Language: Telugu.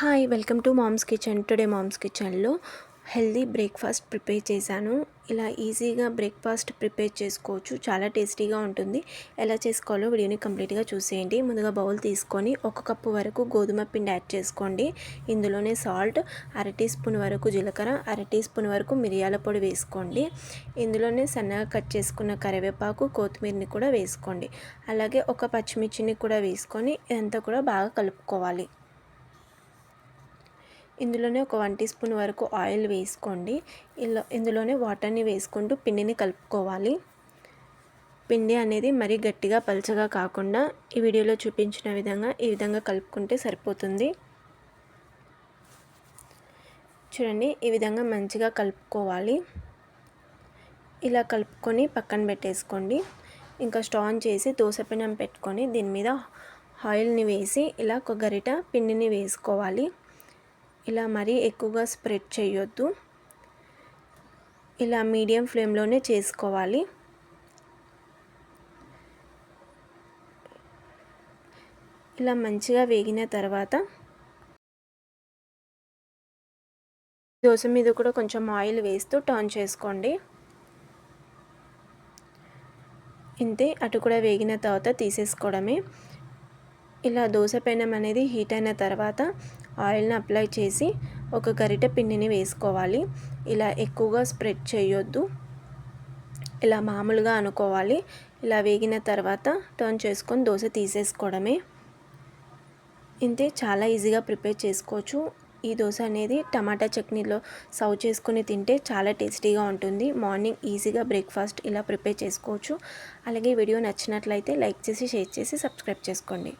Hi welcome to mom's kitchen. Today mom's కిచెన్లో హెల్దీ బ్రేక్ఫాస్ట్ ప్రిపేర్ చేశాను. ఇలా ఈజీగా బ్రేక్ఫాస్ట్ ప్రిపేర్ చేసుకోవచ్చు. చాలా టేస్టీగా ఉంటుంది. ఎలా చేసుకోవాలో వీడియోని కంప్లీట్గా చూసేయండి. ముందుగా బౌల్ తీసుకొని ఒక కప్పు వరకు గోధుమ పిండి యాడ్ చేసుకోండి. ఇందులోనే సాల్ట్ అర టీ స్పూన్ వరకు జీలకర్ర అర టీ స్పూన్ వరకు మిరియాల పొడి వేసుకోండి. ఇందులోనే సన్నగా కట్ చేసుకున్న కరివేపాకు కొత్తిమీరని కూడా వేసుకోండి. అలాగే ఒక పచ్చిమిర్చిని కూడా వేసుకొని ఇదంతా కూడా బాగా కలుపుకోవాలి. ఇందులోనే ఒక వన్ టీ స్పూన్ వరకు ఆయిల్ వేసుకోండి. ఇలా ఇందులోనే వాటర్ని వేసుకుంటూ పిండిని కలుపుకోవాలి. పిండి అనేది మరీ గట్టిగా పలచగా కాకుండా ఈ వీడియోలో చూపించిన విధంగా ఈ విధంగా కలుపుకుంటే సరిపోతుంది. చూడండి ఈ విధంగా మంచిగా కలుపుకోవాలి. ఇలా కలుపుకొని పక్కన పెట్టేసుకోండి. ఇంకా స్టవ్ ఆన్ చేసి దోశపెనం పెట్టుకొని దీని మీద ఆయిల్ని వేసి ఇలా ఒక గరిట పిండిని వేసుకోవాలి. ఇలా మరీ ఎక్కువగా స్ప్రెడ్ చేయొద్దు. ఇలా మీడియం ఫ్లేమ్లోనే చేసుకోవాలి. ఇలా మంచిగా వేగిన తర్వాత దోశ మీద కూడా కొంచెం ఆయిల్ వేస్తూ టర్న్ చేసుకోండి. ఇంతే అటు కూడా వేగిన తర్వాత తీసేసుకోవడమే. ఇలా దోశ పెనం అనేది హీట్ అయిన తర్వాత ఆయిల్ని అప్లై చేసి ఒక గరిట పిండిని వేసుకోవాలి. ఇలా ఎక్కువగా స్ప్రెడ్ చేయొద్దు. ఇలా మామూలుగా అనుకోవాలి. ఇలా వేగిన తర్వాత టర్న్ చేసుకొని దోశ తీసేసుకోవడమే. ఇంతే చాలా ఈజీగా ప్రిపేర్ చేసుకోవచ్చు. ఈ దోశ అనేది టమాటా చట్నీలో సర్వ్ చేసుకుని తింటే చాలా టేస్టీగా ఉంటుంది. మార్నింగ్ ఈజీగా బ్రేక్ఫాస్ట్ ఇలా ప్రిపేర్ చేసుకోవచ్చు. అలాగే వీడియో నచ్చినట్లయితే లైక్ చేసి షేర్ చేసి సబ్స్క్రైబ్ చేసుకోండి.